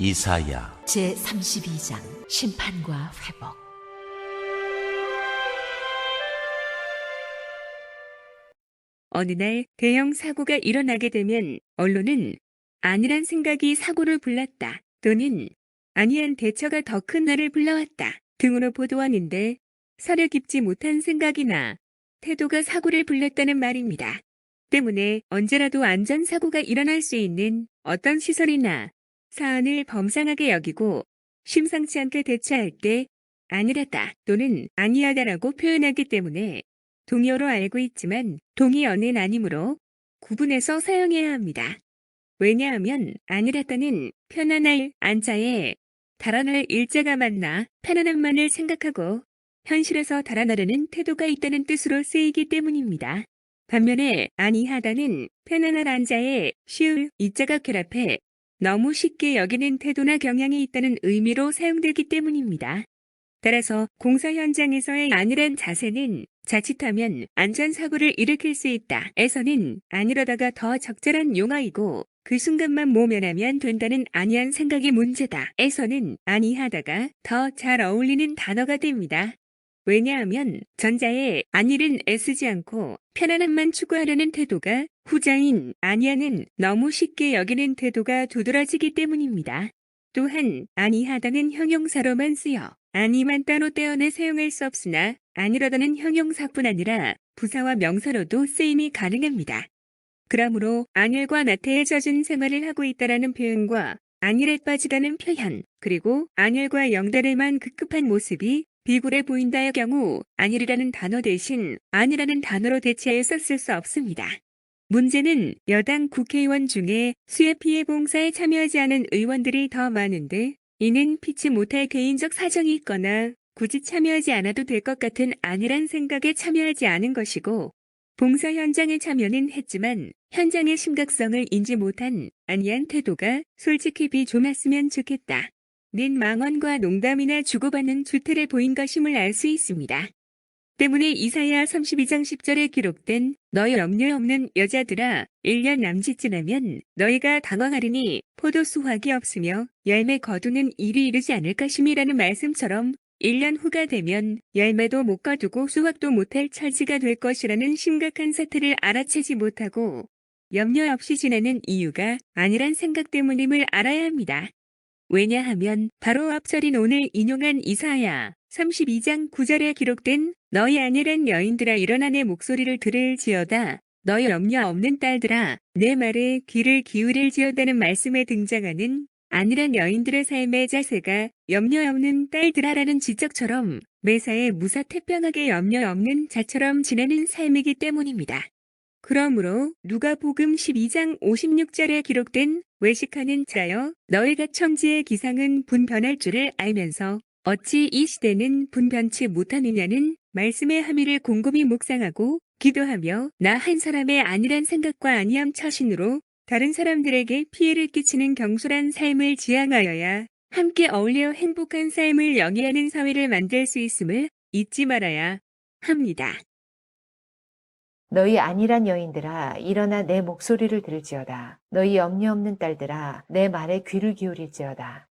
이사야 제 32장 심판과 회복 어느 날 대형 사고가 일어나게 되면 언론은 아니란 생각이 사고를 불렀다 또는 아니한 대처가 더큰 날을 불러왔다 등으로 보도하는데 서려 깊지 못한 생각이나 태도가 사고를 불렀다는 말입니다. 때문에 언제라도 안전사고가 일어날 수 있는 어떤 시설이나 사안을 범상하게 여기고 심상치 않게 대처할 때 아니라다 또는 아니하다라고 표현하기 때문에 동의어로 알고 있지만 동의어는 아니므로 구분해서 사용해야 합니다. 왜냐하면 아니라다는 편안할 안자에 달아날 일자가 맞나 편안함만을 생각하고 현실에서 달아나려는 태도가 있다는 뜻으로 쓰이기 때문입니다. 반면에 아니하다는 편안할 안자에 쉬울 이자가 결합해 너무 쉽게 여기는 태도나 경향이 있다는 의미로 사용되기 때문입니다. 따라서 공사 현장에서의 안일한 자세는 자칫하면 안전사고를 일으킬 수 있다. 에서는 아니러다가 더 적절한 용어이고 그 순간만 모면하면 된다는 아니한 생각이 문제다. 에서는 아니하다가 더 잘 어울리는 단어가 됩니다. 왜냐하면 전자에 안일은 애쓰지 않고 편안함만 추구하려는 태도가 후자인 아니하는 너무 쉽게 여기는 태도가 두드러지기 때문입니다. 또한 아니하다는 형용사로만 쓰여 아니만 따로 떼어내 사용할 수 없으나 아니러다는 형용사뿐 아니라 부사와 명사로도 쓰임이 가능합니다. 그러므로 안일과 나태에 젖은 생활을 하고 있다라는 표현과 안일에 빠지다는 표현 그리고 안일과 영달에만 급급한 모습이 비굴해 보인다의 경우 안일이라는 단어 대신 아니라는 단어로 대체해 썼을 수 없습니다. 문제는 여당 국회의원 중에 수해 피해 봉사에 참여하지 않은 의원들이 더 많은데 이는 피치 못할 개인적 사정이 있거나 굳이 참여하지 않아도 될 것 같은 안일한 생각에 참여하지 않은 것이고 봉사 현장에 참여는 했지만 현장의 심각성을 인지 못한 아니한 태도가 솔직히 비좀했으면 좋겠다. 는 망언과 농담이나 주고받는 주태를 보인 것임을 알 수 있습니다. 때문에 이사야 32장 10절에 기록된 너희 염려 없는 여자들아 1년 남짓 지나면 너희가 당황하리니 포도 수확이 없으며 열매 거두는 일이 이르지 않을 것임이라는 말씀처럼 1년 후가 되면 열매도 못 거두고 수확도 못할 처지가 될 것이라는 심각한 사태를 알아채지 못하고 염려 없이 지내는 이유가 아니란 생각 때문임을 알아야 합니다. 왜냐하면 바로 앞절인 오늘 인용한 이사야 32장 9절에 기록된 너희 아니란 여인들아 일어나 내 목소리를 들을지어다 너희 염려 없는 딸들아 내 말에 귀를 기울일지어다는 말씀에 등장하는 아니란 여인들의 삶의 자세가 염려 없는 딸들아라는 지적처럼 매사에 무사태평하게 염려 없는 자처럼 지내는 삶이기 때문입니다. 그러므로 누가복음 12장 56절에 기록된 외식하는 자여 너희가 청지의 기상은 분변할 줄을 알면서 어찌 이 시대는 분변치 못하느냐는 말씀의 함의를 곰곰이 묵상하고 기도하며 나 한 사람의 안일한 생각과 아니함 처신으로 다른 사람들에게 피해를 끼치는 경솔한 삶을 지향하여야 함께 어울려 행복한 삶을 영위하는 사회를 만들 수 있음을 잊지 말아야 합니다. 너희 안일한 여인들아 일어나 내 목소리를 들을지어다. 너희 염려 없는 딸들아 내 말에 귀를 기울일지어다.